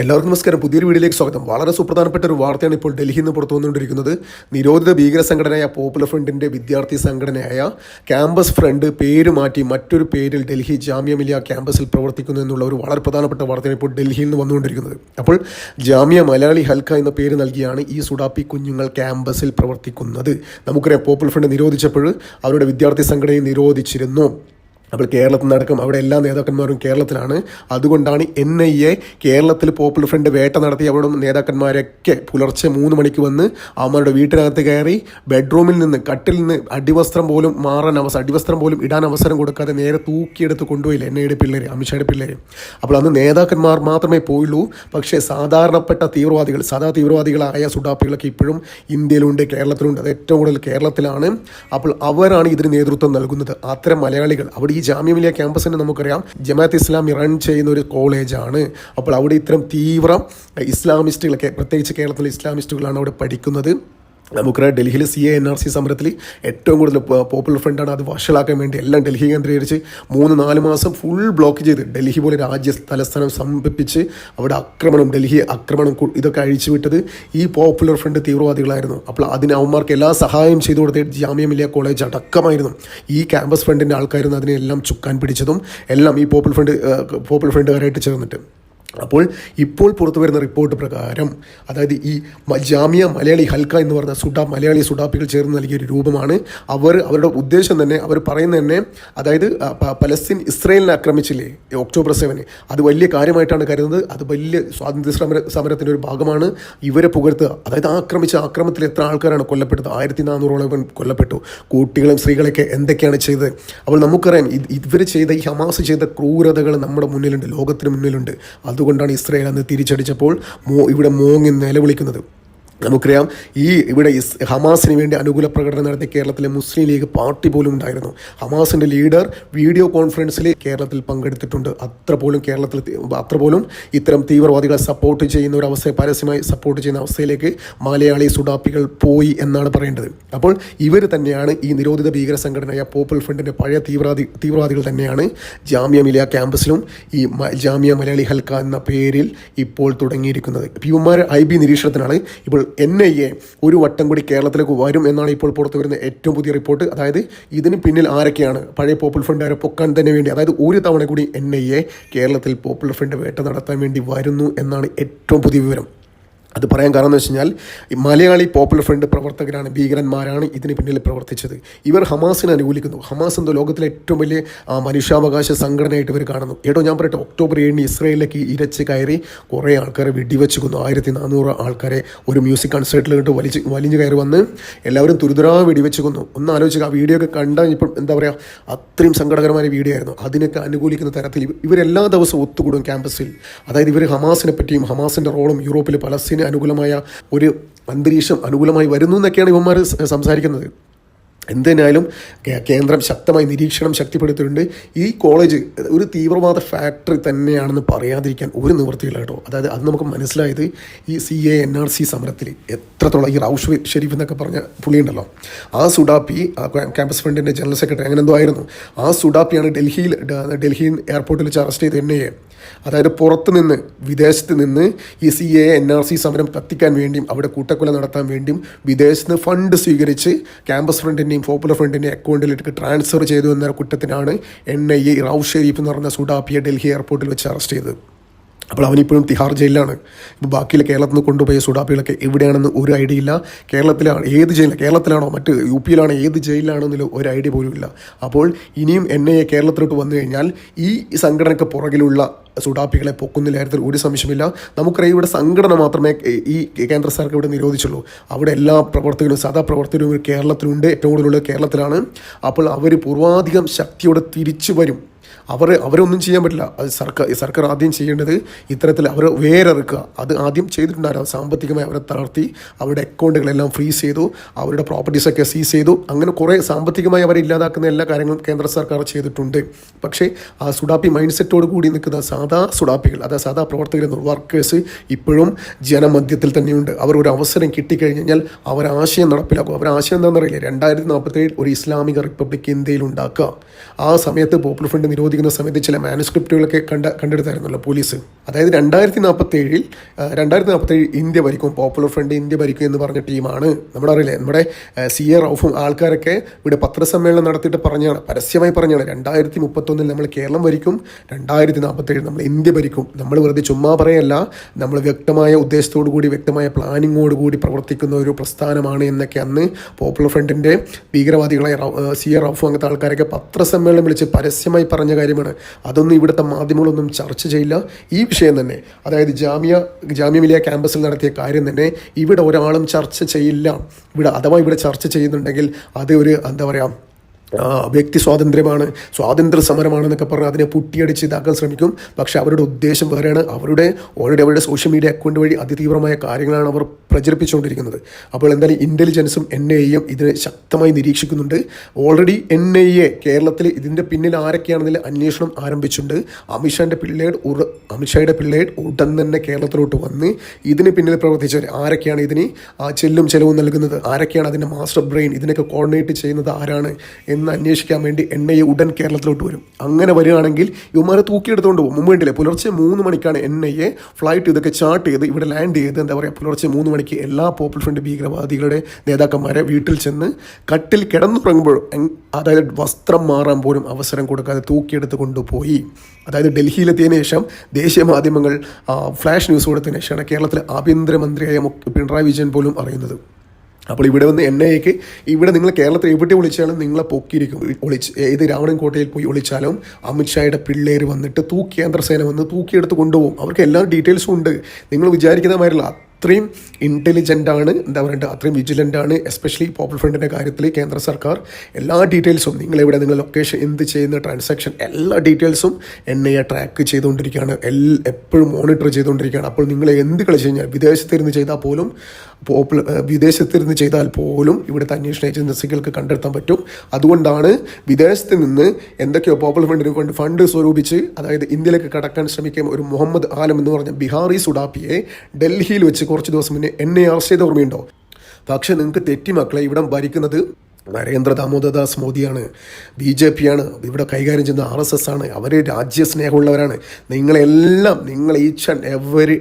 എല്ലാവർക്കും നമസ്കാരം. പുതിയൊരു വീഡിയോയിലേക്ക് സ്വാഗതം. വളരെ സുപ്രധാനപ്പെട്ട ഒരു വാർത്തയാണ് ഇപ്പോൾ ഡൽഹിയിൽ നിന്ന് പുറത്തു വന്നുകൊണ്ടിരിക്കുന്നത്. നിരോധിത ഭീകര സംഘടനയായ പോപ്പുലർ ഫ്രണ്ടിന്റെ വിദ്യാർത്ഥി സംഘടനയായ ക്യാമ്പസ് ഫ്രണ്ട് പേര് മാറ്റി മറ്റൊരു പേരിൽ ഡൽഹി ജാമ്യ മിലിയ ക്യാമ്പസിൽ പ്രവർത്തിക്കുന്നു എന്നുള്ള ഒരു വളരെ പ്രധാനപ്പെട്ട വാർത്തയാണ് ഇപ്പോൾ ഡൽഹിയിൽ നിന്ന് വന്നുകൊണ്ടിരിക്കുന്നത്. അപ്പോൾ ജാമ്യ മലയാളി ഹൽക്ക എന്ന പേര് നൽകിയാണ് ഈ സുഡാപ്പി കുഞ്ഞുങ്ങൾ ക്യാമ്പസിൽ പ്രവർത്തിക്കുന്നത്. നമുക്കറിയാം പോപ്പുലർ ഫ്രണ്ട് നിരോധിച്ചപ്പോൾ അവരുടെ വിദ്യാർത്ഥി സംഘടനയെ നിരോധിച്ചിരുന്നു. അപ്പോൾ കേരളത്തിൽ നടക്കും. അവിടെ എല്ലാ നേതാക്കന്മാരും കേരളത്തിലാണ്. അതുകൊണ്ടാണ് എൻ ഐ എ കേരളത്തിൽ പോപ്പുലർ ഫ്രണ്ട് വേട്ട നടത്തി അവിടെ നേതാക്കന്മാരൊക്കെ പുലർച്ചെ മൂന്ന് മണിക്ക് വന്ന് അവന്മാരുടെ വീട്ടിനകത്ത് കയറി ബെഡ്റൂമിൽ നിന്ന് കട്ടിൽ നിന്ന് അടിവസ്ത്രം പോലും മാറാൻ അവസരം അടിവസ്ത്രം പോലും ഇടാൻ അവസരം കൊടുക്കാതെ നേരെ തൂക്കിയെടുത്ത് കൊണ്ടുപോയില്ല എൻ ഐയുടെ പിള്ളേർ അമിത്ഷായുടെ പിള്ളേർ അപ്പോൾ അന്ന് നേതാക്കന്മാർ മാത്രമേ പോയുള്ളൂ. പക്ഷേ സാധാരണപ്പെട്ട തീവ്രവാദികൾ സാധാ തീവ്രവാദികളായ സുഡാപ്പികളൊക്കെ ഇപ്പോഴും ഇന്ത്യയിലുണ്ട് കേരളത്തിലുണ്ട്. അത് ഏറ്റവും കൂടുതൽ കേരളത്തിലാണ്. അപ്പോൾ അവരാണ് ഇതിന് നേതൃത്വം നൽകുന്നത്. അത്തരം മലയാളികൾ അവിടെ ഈ ജാമ്യ ക്യാമ്പസ് ക്യാമ്പസിന് നമുക്കറിയാം. ജമാഅത്ത് ഇസ്ലാമി റൺ ചെയ്യുന്ന ഒരു കോളേജാണ്. അപ്പോൾ അവിടെ ഇത്തരം തീവ്രം ഇസ്ലാമിസ്റ്റുകളൊക്കെ പ്രത്യേകിച്ച് കേരളത്തിലെ ഇസ്ലാമിസ്റ്റുകളാണ് അവിടെ പഠിക്കുന്നത്. നമുക്കറിയാം ഡൽഹിയിലെ C A N R C സമരത്തിൽ ഏറ്റവും കൂടുതൽ പോപ്പുലർ ഫ്രണ്ടാണ് അത് വഷളാക്കാൻ വേണ്ടി എല്ലാം ഡൽഹി കേന്ദ്രീകരിച്ച് മൂന്ന് നാല് മാസം ഫുൾ ബ്ലോക്ക് ചെയ്ത് ഡൽഹി പോലെ രാജ്യ തലസ്ഥാനം സമർപ്പിച്ച് അവിടെ ആക്രമണം ഡൽഹി ആക്രമണം ഇതൊക്കെ അഴിച്ചു വിട്ടത് ഈ പോപ്പുലർ ഫ്രണ്ട് തീവ്രവാദികളായിരുന്നു. അപ്പോൾ അതിന് അവന്മാർക്ക് എല്ലാ സഹായം ചെയ്തു കൊടുത്തിട്ട് ജാമ്യ മിലിയ കോളേജ് അടക്കമായിരുന്നു. ഈ ക്യാമ്പസ് ഫ്രണ്ടിന്റെ ആൾക്കാരും അതിനെല്ലാം ചുക്കാൻ പിടിച്ചതും എല്ലാം ഈ പോപ്പുലർ ഫ്രണ്ട് പോപ്പുലർ ഫ്രണ്ടുകാരായിട്ട് ചേർന്നിട്ട്. അപ്പോൾ ഇപ്പോൾ പുറത്തു വരുന്ന റിപ്പോർട്ട് പ്രകാരം അതായത് ഈ ജാമ്യ മലയാളി ഹൽക്ക എന്ന് പറഞ്ഞ സുഡാ മലയാളി സുഡാപ്പികൾ ചേർന്ന് നൽകിയ ഒരു രൂപമാണ്. അവർ അവരുടെ ഉദ്ദേശം തന്നെ അവർ പറയുന്നത് തന്നെ അതായത് പലസ്തീൻ ഇസ്രയേലിനെ ആക്രമിച്ചില്ലേ ഒക്ടോബർ സെവന്. അത് വലിയ കാര്യമായിട്ടാണ് കരുതുന്നത്. അത് വലിയ സ്വാതന്ത്ര്യ സമര സമരത്തിന്റെ ഒരു ഭാഗമാണ്. ഇവരെ പുകഴ്ത്തുക. അതായത് ആക്രമിച്ച ആക്രമത്തിൽ എത്ര ആൾക്കാരാണ് കൊല്ലപ്പെട്ടത്? ആയിരത്തി നാനൂറോളം കൊല്ലപ്പെട്ടു. കുട്ടികളും സ്ത്രീകളൊക്കെ എന്തൊക്കെയാണ് ചെയ്തത്? അപ്പോൾ നമുക്കറിയാം ഇവർ ചെയ്ത ഈ ഹമാസ് ചെയ്ത ക്രൂരതകൾ നമ്മുടെ മുന്നിലുണ്ട് ലോകത്തിന് മുന്നിലുണ്ട്. അതുകൊണ്ടാണ് ഇസ്രയേൽ അന്ന് തിരിച്ചടിച്ചപ്പോൾ മോ ഇവിടെ മോങ്ങി നിലവിളിക്കുന്നത്. നമുക്കറിയാം ഈ ഇവിടെ ഇസ് ഹമാസിന് വേണ്ടി അനുകൂല പ്രകടനം നടത്തിയ കേരളത്തിലെ മുസ്ലിം ലീഗ് പാർട്ടി പോലും ഉണ്ടായിരുന്നു. ഹമാസിന്റെ ലീഡർ വീഡിയോ കോൺഫറൻസിൽ കേരളത്തിൽ പങ്കെടുത്തിട്ടുണ്ട്. അത്ര പോലും കേരളത്തിൽ അത്ര പോലും ഇത്തരം തീവ്രവാദികളെ സപ്പോർട്ട് ചെയ്യുന്ന ഒരു അവസ്ഥയെ പരസ്യമായി സപ്പോർട്ട് ചെയ്യുന്ന അവസ്ഥയിലേക്ക് മലയാളി സുഡാപ്പികൾ പോയി എന്നാണ് പറയേണ്ടത്. അപ്പോൾ ഇവർ തന്നെയാണ് ഈ നിരോധിത ഭീകര സംഘടനയായ പോപ്പുലർ ഫ്രണ്ടിന്റെ പഴയ തീവ്രവാദി തീവ്രവാദികൾ തന്നെയാണ് ജാമ്യ മിലിയ ക്യാമ്പസിലും ഈ ജാമ്യ മലയാളി ഹൽക്ക എന്ന പേരിൽ ഇപ്പോൾ തുടങ്ങിയിരിക്കുന്നത്. പിമാർ ഐ ബി നിരീക്ഷണത്തിനാണ് ഇപ്പോൾ എൻ ഐ എ ഒരു വട്ടം കൂടി കേരളത്തിലേക്ക് വരും എന്നാണ് ഇപ്പോൾ പുറത്തു വരുന്ന ഏറ്റവും പുതിയ റിപ്പോർട്ട് അതായത് ഇതിന് പിന്നിൽ ആരൊക്കെയാണ്? പഴയ പോപ്പുലർ ഫ്രണ്ടുകാരെ പൊക്കാൻ തന്നെ വേണ്ടി അതായത് ഒരു തവണ കൂടി എൻ ഐ എ കേരളത്തിൽ പോപ്പുലർ ഫ്രണ്ട് വേട്ട നടത്താൻ വേണ്ടി വരുന്നു എന്നാണ് ഏറ്റവും പുതിയ വിവരം. അത് പറയാൻ കാരണം എന്ന് വെച്ച് കഴിഞ്ഞാൽ മലയാളി പോപ്പുലർ ഫ്രണ്ട് പ്രവർത്തകരാണ് ഭീകരന്മാരാണ് ഇതിന് പിന്നിൽ പ്രവർത്തിച്ചത്. ഇവർ ഹമാസിനെ അനുകൂലിക്കുന്നു. ഹമാസ് എന്തോ ലോകത്തിലെ ഏറ്റവും വലിയ മനുഷ്യാവകാശ സംഘടനയായിട്ട് ഇവർ കാണുന്നു. ഏട്ടോ ഞാൻ പറയട്ടെ ഒക്ടോബർ ഏഴിന് ഇസ്രയേലിലേക്ക് ഇരച്ച് കയറി കുറേ ആൾക്കാരെ വെടിവെച്ച് കൊന്നു ആയിരത്തി നാനൂറ് ആൾക്കാരെ ഒരു മ്യൂസിക് കൺസേർട്ടിലിട്ട് വലിച്ച് വലിഞ്ഞു കയറി വന്ന് എല്ലാവരും തുരുതുരാ വെടിവെച്ച് കൊന്നു ഒന്ന് ആലോചിക്കുക ആ വീഡിയോ ഒക്കെ കണ്ടാൽ ഇപ്പം എന്താ പറയുക അത്രയും സങ്കടകരമായ വീഡിയോ ആയിരുന്നു. അതിനൊക്കെ അനുകൂലിക്കുന്ന തരത്തിൽ ഇവ- ഇവരെല്ലാ ദിവസവും ഒത്തുകൂടും ക്യാമ്പസിൽ അതായത് ഇവർ ഹമാസിനെ പറ്റിയും ഹമാസിന്റെ റോളും യൂറോപ്പിൽ പലസ്തീന് അനുകൂലമായ ഒരു അന്തരീക്ഷം അനുകൂലമായി വരുന്നു എന്നൊക്കെയാണ് ഇവന്മാർ സംസാരിക്കുന്നത്. എന്തിനായാലും കേന്ദ്രം ശക്തമായി നിരീക്ഷണം ശക്തിപ്പെടുത്തിയിട്ടുണ്ട്. ഈ കോളേജ് ഒരു തീവ്രവാദ ഫാക്ടറി തന്നെയാണെന്ന് പറയാതിരിക്കാൻ ഒരു നിവൃത്തിയില്ല കേട്ടോ. അതായത് അത് നമുക്ക് മനസ്സിലായത് ഈ C A N R C സമരത്തിൽ. എത്രത്തോളം ഈ റൌഷ് ഷെരീഫ് എന്നൊക്കെ പറഞ്ഞ പുള്ളിയുണ്ടല്ലോ. ആ സുഡാപ്പി ക്യാമ്പസ് ഫ്രണ്ടിന്റെ ജനറൽ സെക്രട്ടറി അങ്ങനെ എന്തോ ആയിരുന്നു. ആ സുഡാപ്പിയാണ് ഡൽഹിയിൽ ഡൽഹി എയർപോർട്ടിൽ വെച്ച് അറസ്റ്റ് ചെയ്ത് എൻ അതായത് പുറത്ത് നിന്ന് വിദേശത്ത് നിന്ന് ഈ C A N R C സമരം കത്തിക്കാൻ വേണ്ടിയും അവിടെ കൂട്ടക്കൊല നടത്താൻ വേണ്ടിയും വിദേശത്ത് നിന്ന് ഫണ്ട് സ്വീകരിച്ച് ക്യാമ്പസ് ഫ്രണ്ടിന്റെയും പോപ്പുലർ ഫ്രണ്ടിന്റെയും അക്കൗണ്ടിലേക്ക് ട്രാൻസ്ഫർ ചെയ്തു എന്ന കുറ്റത്തിനാണ് N I A Rauf Sharif എന്ന് പറഞ്ഞ സുഡാപ്പിയെ ഡൽഹി എയർപോർട്ടിൽ വെച്ച് അറസ്റ്റ് ചെയ്തത്. അപ്പോൾ അവനിപ്പോഴും തിഹാർ ജയിലിലാണ്. ഇപ്പോൾ ബാക്കിയുള്ള കേരളത്തിൽ നിന്ന് കൊണ്ടുപോയ സുഡാപ്പികളൊക്കെ എവിടെയാണെന്ന് ഒരു ഐഡിയ ഇല്ല. കേരളത്തിലാണ് ഏത് ജയിലിൽ കേരളത്തിലാണോ? മറ്റ് യു പിയിലാണോ ഏത് ജയിലിലാണോ ഒരു ഐഡിയ പോലും ഇല്ല. അപ്പോൾ ഇനിയും എൻ ഐ എ കേരളത്തിലോട്ട് വന്നു കഴിഞ്ഞാൽ ഈ സംഘടനയ്ക്ക് പുറകിലുള്ള സുഡാപ്പികളെ പൊക്കുന്ന കാര്യത്തിൽ ഒരു സംശയമില്ല നമുക്കറിയാം ഇവിടെ സംഘടന മാത്രമേ ഈ കേന്ദ്ര സർക്കാർ ഇവിടെ നിരോധിച്ചുള്ളൂ. അവിടെ എല്ലാ പ്രവർത്തകരും സദാ പ്രവർത്തകരും കേരളത്തിലുണ്ട്. ഏറ്റവും കൂടുതലുള്ളത് കേരളത്തിലാണ്. അപ്പോൾ അവർ പൂർവാധികം ശക്തിയോടെ തിരിച്ചു വരും. അവർ അവരൊന്നും ചെയ്യാൻ പറ്റില്ല. അത് സർക്കാർ സർക്കാർ ആദ്യം ചെയ്യേണ്ടത് ഇത്തരത്തിൽ അവർ വേരെറുക്കുക. അത് ആദ്യം ചെയ്തിട്ടുണ്ടായിരുന്നു. സാമ്പത്തികമായി അവരെ തളർത്തി അവരുടെ അക്കൗണ്ടുകളെല്ലാം ഫ്രീസ് ചെയ്തു. അവരുടെ പ്രോപ്പർട്ടീസൊക്കെ സീസ് ചെയ്തു. അങ്ങനെ കുറേ സാമ്പത്തികമായി അവരെ ഇല്ലാതാക്കുന്ന എല്ലാ കാര്യങ്ങളും കേന്ദ്ര സർക്കാർ ചെയ്തിട്ടുണ്ട്. പക്ഷേ ആ സുഡാപ്പി മൈൻഡ് സെറ്റോട് കൂടി നിൽക്കുന്ന സാധാ സുഡാപ്പികൾ അതായത് സാധാ പ്രവർത്തകർ വർക്കേഴ്സ് ഇപ്പോഴും ജനമധ്യത്തിൽ തന്നെയുണ്ട്. അവർ ഒരു അവസരം കിട്ടിക്കഴിഞ്ഞാൽ അവർ ആശയം നടപ്പിലാക്കും. അവർ ആശയം എന്താണെന്ന് അറിയില്ല രണ്ടായിരത്തി നാൽപ്പത്തേഴിൽ ഒരു ഇസ്ലാമിക റിപ്പബ്ലിക് ഇന്ത്യയിൽ ഉണ്ടാക്കുക. ആ സമയത്ത് പോപ്പുലർ ഫ്രണ്ട് നിരോധിക്കുക പരിശോധിക്കുന്ന സമയത്ത് ചില മാനുസ്ക്രിപ്റ്റുകളൊക്കെ കണ്ട കണ്ടെടുത്തായിരുന്നല്ലോ പോലീസ്. അതായത് രണ്ടായിരത്തി നാൽപ്പത്തി ഏഴിൽ രണ്ടായിരത്തി നാൽപ്പത്തി ഏഴ് ഇന്ത്യ ഭരിക്കും പോപ്പുലർ ഫ്രണ്ട് ഇന്ത്യ ഭരിക്കും എന്ന് പറഞ്ഞ ടീമാണ്. നമ്മുടെ അറിയില്ലേ നമ്മുടെ സി എ റൌഫും ആൾക്കാരൊക്കെ ഇവിടെ പത്രസമ്മേളനം നടത്തിയിട്ട് പറഞ്ഞാണ് പരസ്യമായി പറഞ്ഞാണ് രണ്ടായിരത്തി മുപ്പത്തൊന്നിൽ നമ്മൾ കേരളം ഭരിക്കും രണ്ടായിരത്തി നാൽപ്പത്തി ഏഴ് നമ്മൾ ഇന്ത്യ ഭരിക്കും. നമ്മൾ വെറുതെ ചുമ്മാ പറയല്ല നമ്മൾ വ്യക്തമായ ഉദ്ദേശത്തോടു കൂടി വ്യക്തമായ പ്ലാനിങ്ങോട് കൂടി പ്രവർത്തിക്കുന്ന ഒരു പ്രസ്ഥാനമാണ് എന്നൊക്കെ അന്ന് പോപ്പുലർ ഫ്രണ്ടിന്റെ ഭീകരവാദികളായ സി എ റൌഫ് അങ്ങനത്തെ ആൾക്കാരൊക്കെ പത്രസമ്മേളനം വിളിച്ച് പരസ്യമായി പറഞ്ഞ കാര്യമാണ്. അതൊന്നും ഇവിടുത്തെ മാധ്യമങ്ങളൊന്നും ചർച്ച ചെയ്യില്ല. ഈ വിഷയം തന്നെ അതായത് ജാമ്യ മിലിയ ക്യാമ്പസിൽ നടത്തിയ കാര്യം തന്നെ ഇവിടെ ഒരാളും ചർച്ച ചെയ്യില്ല. ഇവിടെ അഥവാ ഇവിടെ ചർച്ച ചെയ്യുന്നുണ്ടെങ്കിൽ അത് ഒരു എന്താ പറയുക വ്യക്തി സ്വാതന്ത്ര്യമാണ് സ്വാതന്ത്ര്യ സമരമാണെന്നൊക്കെ പറഞ്ഞ് അതിനെ പുട്ടിയടിച്ച് ഇതാക്കാൻ ശ്രമിക്കും. പക്ഷേ അവരുടെ ഉദ്ദേശം വേറെയാണ്. അവരുടെ ഓൾറെഡി അവരുടെ സോഷ്യൽ മീഡിയ അക്കൗണ്ട് വഴി അതിതീവ്രമായ കാര്യങ്ങളാണ് അവർ പ്രചരിപ്പിച്ചുകൊണ്ടിരിക്കുന്നത്. അപ്പോൾ എന്തായാലും ഇന്റലിജൻസും എൻ ഐ എയും ഇതിനെ ശക്തമായി നിരീക്ഷിക്കുന്നുണ്ട്. ഓൾറെഡി എൻ ഐ എ കേരളത്തിൽ ഇതിന്റെ പിന്നിൽ ആരൊക്കെയാണെന്നതിൽ അന്വേഷണം ആരംഭിച്ചിട്ടുണ്ട്. അമിത്ഷാന്റെ പിള്ളേർ ഉറ അമിത്ഷായുടെ പിള്ളേർ ഉടൻ തന്നെ കേരളത്തിലോട്ട് വന്ന് ഇതിന് പിന്നിൽ പ്രവർത്തിച്ചവർ ആരൊക്കെയാണ് ഇതിന് ചെല്ലും ചെലവും നൽകുന്നത്? ആരൊക്കെയാണ് അതിന്റെ മാസ്റ്റർ ബ്രെയിൻ? ഇതിനൊക്കെ കോർഡിനേറ്റ് ചെയ്യുന്നത് ആരാണ് എന്ന് അന്വേഷിക്കാൻ വേണ്ടി എൻ ഐ എ ഉടൻ കേരളത്തിലോട്ട് വരും. അങ്ങനെ വരികയാണെങ്കിൽ ഇവന്മാരെ തൂക്കിയെടുത്തുകൊണ്ട് പോകും. മുമ്പ് വേണ്ടില്ലേ പുലർച്ചെ മൂന്ന് മണിക്കാണ് എൻ ഐ എ ഫ്ലൈറ്റ് ഇതൊക്കെ ചാർട്ട് ചെയ്ത് ഇവിടെ ലാൻഡ് ചെയ്ത് എന്താ പറയുക പുലർച്ചെ മൂന്ന് മണിക്ക് എല്ലാ പോപ്പുലർ ഫ്രണ്ട് ഭീകരവാദികളുടെ നേതാക്കന്മാരെ വീട്ടിൽ ചെന്ന് കട്ടിൽ കിടന്നുറങ്ങുമ്പോഴും അതായത് വസ്ത്രം മാറാൻ പോലും അവസരം കൊടുക്കാതെ തൂക്കിയെടുത്ത് കൊണ്ടുപോയി. അതായത് ഡൽഹിയിലെത്തിയതിനു ശേഷം ദേശീയ മാധ്യമങ്ങൾ ഫ്ലാഷ് ന്യൂസ് കൊടുത്തതിന് ശേഷമാണ് കേരളത്തിലെ ആഭ്യന്തരമന്ത്രിയായ പിണറായി വിജയൻ പോലും അറിയുന്നത്. അപ്പോൾ ഇവിടെ വന്ന് എൻ ഐക്ക് ഇവിടെ നിങ്ങൾ കേരളത്തിൽ എവിടെ വിളിച്ചാലും നിങ്ങളെ പൊക്കിയിരിക്കും. ഒളിച്ച് ഏത് രാവണൻകോട്ടയിൽ പോയി ഒളിച്ചാലും അമിത്ഷായുടെ പിള്ളേർ വന്നിട്ട് തൂക്കി കേന്ദ്രസേന വന്ന് തൂക്കിയെടുത്ത് കൊണ്ടുപോകും. അവർക്ക് എല്ലാ ഡീറ്റെയിൽസും ഉണ്ട്. നിങ്ങൾ വിചാരിക്കുന്ന മാതിരില്ല അത്രയും ഇന്റലിജന്റ് ആണ് എന്താ പറയുക അത്രയും വിജിലന്റ് ആണ് എസ്പെഷ്യലി പോപ്പുലർ ഫ്രണ്ടിന്റെ കാര്യത്തിൽ കേന്ദ്ര സർക്കാർ എല്ലാ ഡീറ്റെയിൽസും നിങ്ങൾ എവിടെ നിങ്ങൾ ലൊക്കേഷൻ എന്ത് ചെയ്യുന്ന ട്രാൻസാക്ഷൻ എല്ലാ ഡീറ്റെയിൽസും എൻ ഐ എ ട്രാക്ക് ചെയ്തുകൊണ്ടിരിക്കുകയാണ് എപ്പോഴും മോണിറ്റർ ചെയ്തുകൊണ്ടിരിക്കുകയാണ്. അപ്പോൾ നിങ്ങൾ എന്ത് കളിച്ച് കഴിഞ്ഞാൽ വിദേശത്തിരുന്ന് ചെയ്താൽ പോലും പോപ്പുലർ വിദേശത്തിരുന്ന് ചെയ്താൽ പോലും ഇവിടുത്തെ അന്വേഷണ ഏജൻസികൾക്ക് കണ്ടെത്താൻ പറ്റും. അതുകൊണ്ടാണ് വിദേശത്ത് നിന്ന് എന്തൊക്കെയോ പോപ്പുലർ ഫണ്ടിനെ കൊണ്ട് ഫണ്ട് സ്വരൂപിച്ച് അതായത് ഇന്ത്യയിലേക്ക് കടക്കാൻ ശ്രമിക്കുന്ന ഒരു മുഹമ്മദ് ആലം എന്ന് പറഞ്ഞ ബിഹാറി സുഡാപ്പിയെ ഡൽഹിയിൽ വെച്ച് കുറച്ച് ദിവസം മുന്നേ എന്നെ അറസ്റ്റ് ചെയ്ത ഓർമ്മയുണ്ടോ? പക്ഷേ നിങ്ങൾക്ക് തെറ്റി മക്കളെ ഇവിടം ഭരിക്കുന്നത് നരേന്ദ്ര ദാമോദർദാസ് മോദിയാണ് ബി ജെ പി ആണ് ഇവിടെ കൈകാര്യം ചെയ്യുന്ന ആർ എസ് എസ് ആണ്. അവർ രാജ്യസ്നേഹമുള്ളവരാണ്. നിങ്ങളെല്ലാം നിങ്ങൾ each and every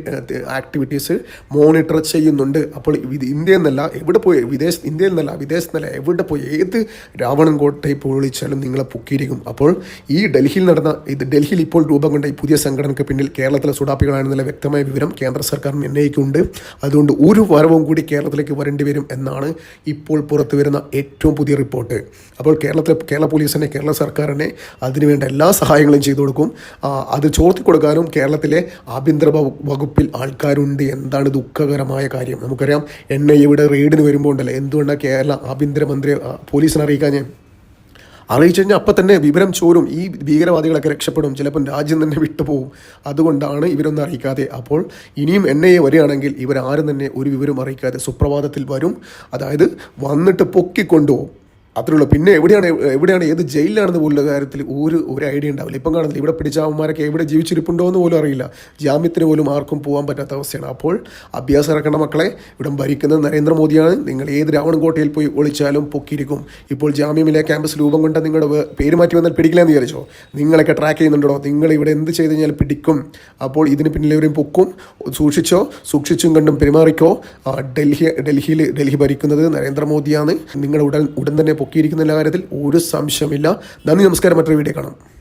activities monitor ചെയ്യുന്നുണ്ട്. അപ്പോൾ ഇന്ത്യയിൽ നിന്നല്ല എവിടെ പോയി വിദേശ ഇന്ത്യയിൽ നിന്നല്ല വിദേശത്ത് നിന്നല്ല എവിടെ പോയി ഏത് രാവണൻ കോട്ടയിൽ പോയി വിളിച്ചാലും നിങ്ങളെ പൊക്കിയിരിക്കും. അപ്പോൾ ഈ ഡൽഹിയിൽ നടന്ന ഇത് ഡൽഹിയിൽ ഇപ്പോൾ രൂപം കൊണ്ട ഈ പുതിയ സംഘടനയ്ക്ക് പിന്നിൽ കേരളത്തിലെ സുഡാപ്പികളാണെന്നുള്ള വ്യക്തമായ വിവരം കേന്ദ്ര സർക്കാർ നിർണയിക്കുന്നുണ്ട് അതുകൊണ്ട് ഒരു വരവും കൂടി കേരളത്തിലേക്ക് വരേണ്ടി വരും എന്നാണ് ഇപ്പോൾ പുറത്തു വരുന്ന ഏറ്റവും പുതിയ റിപ്പോർട്ട്. അപ്പോൾ കേരളത്തിലെ കേരള പോലീസിനെ കേരള സർക്കാരിനെ അതിനുവേണ്ട എല്ലാ സഹായങ്ങളും ചെയ്തു കൊടുക്കും. അത് ചോർത്തി കൊടുക്കാനും കേരളത്തിലെ ആഭ്യന്തര വകുപ്പിൽ ആൾക്കാരുണ്ട്. എന്താണ് ദുഃഖകരമായ കാര്യം? നമുക്കറിയാം എൻ ഐ ഇവിടെ റെയ്ഡിന് വരുമ്പോൾ ഉണ്ടല്ലോ. എന്തുകൊണ്ടാണ് കേരള ആഭ്യന്തരമന്ത്രി പോലീസിനെ അറിയിക്കാൻ അറിയിച്ചു കഴിഞ്ഞാൽ അപ്പം തന്നെ വിവരം ചോരും. ഈ ഭീകരവാദികളൊക്കെ രക്ഷപ്പെടും. ചിലപ്പം രാജ്യം തന്നെ വിട്ടുപോകും അതുകൊണ്ടാണ് ഇവരൊന്നും അറിയിക്കാതെ. അപ്പോൾ ഇനിയും എൻ ഐ എ വരികയാണെങ്കിൽ ഇവരാരും തന്നെ ഒരു വിവരം അറിയിക്കാതെ സുപ്രഭാതത്തിൽ വരും. അതായത് വന്നിട്ട് പൊക്കിക്കൊണ്ടുപോകും. അത്രേ ഉള്ളൂ പിന്നെ എവിടെയാണ് എവിടെയാണ് ഏത് ജയിലിലാണെന്ന് പോലുള്ള കാര്യത്തിൽ ഒരു ഒരു ഐഡിയ ഉണ്ടാവില്ല. ഇപ്പം കാണുന്നില്ല ഇവിടെ പിടിച്ച അവന്മാരൊക്കെ എവിടെ ജീവിച്ചിരിപ്പുണ്ടോ എന്ന് പോലും അറിയില്ല. ജാമ്യത്തിന് പോലും ആർക്കും പോകാൻ പറ്റാത്ത അവസ്ഥയാണ്. അപ്പോൾ അഭ്യാസം ഇറക്കേണ്ട മക്കളെ ഇവിടെ ഭരിക്കുന്നത് നരേന്ദ്രമോദിയാണ്. നിങ്ങൾ ഏത് രാവണൻകോട്ടയിൽ പോയി ഒളിച്ചാലും പൊക്കിയിരിക്കും. ഇപ്പോൾ ജാമ്യമില്ല ക്യാമ്പസ് രൂപം കൊണ്ട് നിങ്ങളുടെ പേര് മാറ്റി വന്നാൽ പിടിക്കില്ലെന്ന് വിചാരിച്ചോ? നിങ്ങളൊക്കെ ട്രാക്ക് ചെയ്യുന്നുണ്ടോ നിങ്ങൾ ഇവിടെ എന്ത് ചെയ്ത് കഴിഞ്ഞാൽ പിടിക്കും? അപ്പോൾ ഇതിന് പിന്നിലെവരും പൊക്കും. സൂക്ഷിച്ചോ? സൂക്ഷിച്ചും കണ്ടും പെരുമാറിക്കോ? ഡൽഹി ഡൽഹിയിൽ ഡൽഹി ഭരിക്കുന്നത് നരേന്ദ്രമോദിയാണ്. നിങ്ങളുടെ ഉടൻ ഉടൻ തന്നെ പൊക്കിയിരിക്കുന്ന എല്ലാ കാര്യത്തിൽ ഒരു സംശയമില്ല നന്ദി നമസ്കാരം. മറ്റൊരു വീഡിയോ കാണാം.